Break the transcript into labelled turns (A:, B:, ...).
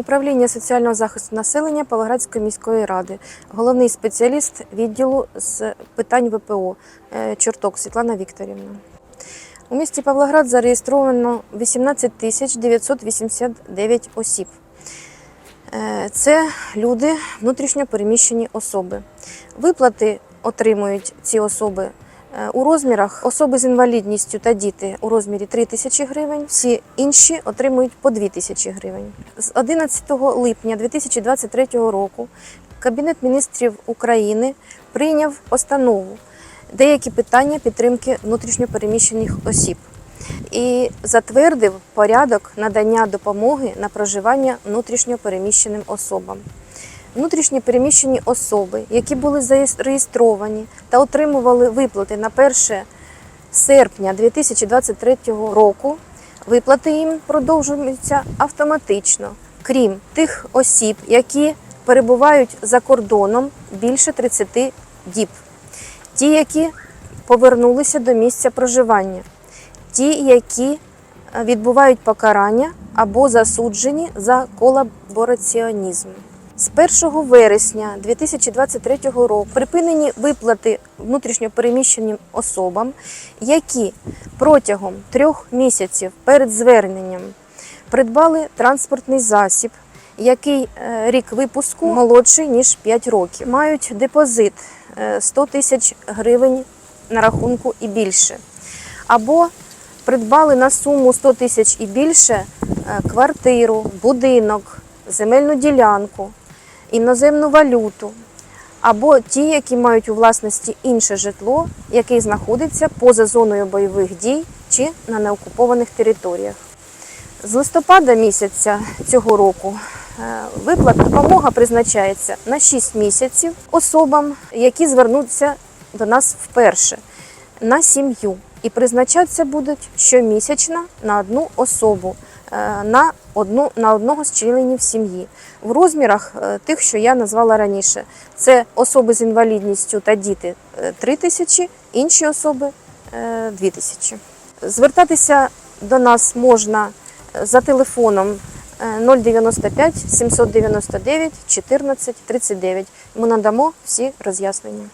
A: Управління соціального захисту населення Павлоградської міської ради, головний спеціаліст відділу з питань ВПО е, Чорток Світлана Вікторівна. У місті Павлоград зареєстровано 18 тисяч 989 осіб. Е, Це люди, внутрішньо переміщені особи. Виплати отримують ці особи у розмірах особи з інвалідністю та діти у розмірі 3 тисячі гривень. Всі інші отримують по 2 тисячі гривень. З 11 липня 2023 року Кабінет міністрів України прийняв постанову деякі питання підтримки внутрішньопереміщених осіб і затвердив порядок надання допомоги на проживання внутрішньопереміщеним особам. Внутрішньо переміщені особи, які були зареєстровані та отримували виплати на 1 серпня 2023 року, виплати їм продовжуються автоматично, крім тих осіб, які перебувають за кордоном більше 30 діб, ті, які повернулися до місця проживання, ті, які е, відбувають покарання або засуджені за колабораціонізм. З 1 вересня 2023 року припинені виплати внутрішньопереміщеним особам, які протягом трьох місяців перед зверненням придбали транспортний засіб, який е, рік випуску молодший ніж 5 років, мають депозит е, 100 тисяч гривень на рахунку і більше, або придбали на суму 100 тисяч і більше е, квартиру, будинок, земельну ділянку, іноземну валюту, або ті, які мають у власності інше житло, яке знаходиться поза зоною бойових дій чи на неокупованих територіях. З листопада місяця цього року е, виплата допомога призначається на 6 місяців особам, які звернуться до нас вперше на сім'ю. І призначатися будуть щомісячно на одну особу, Е, на одну, на одного з членів сім'ї в розмірах е, тих, що я назвала раніше. Це особи з інвалідністю та діти е, 3 тисячі, інші особи 2 тисячі. Звертатися до нас можна за телефоном 095 799 14 39. Ми надамо всі роз'яснення.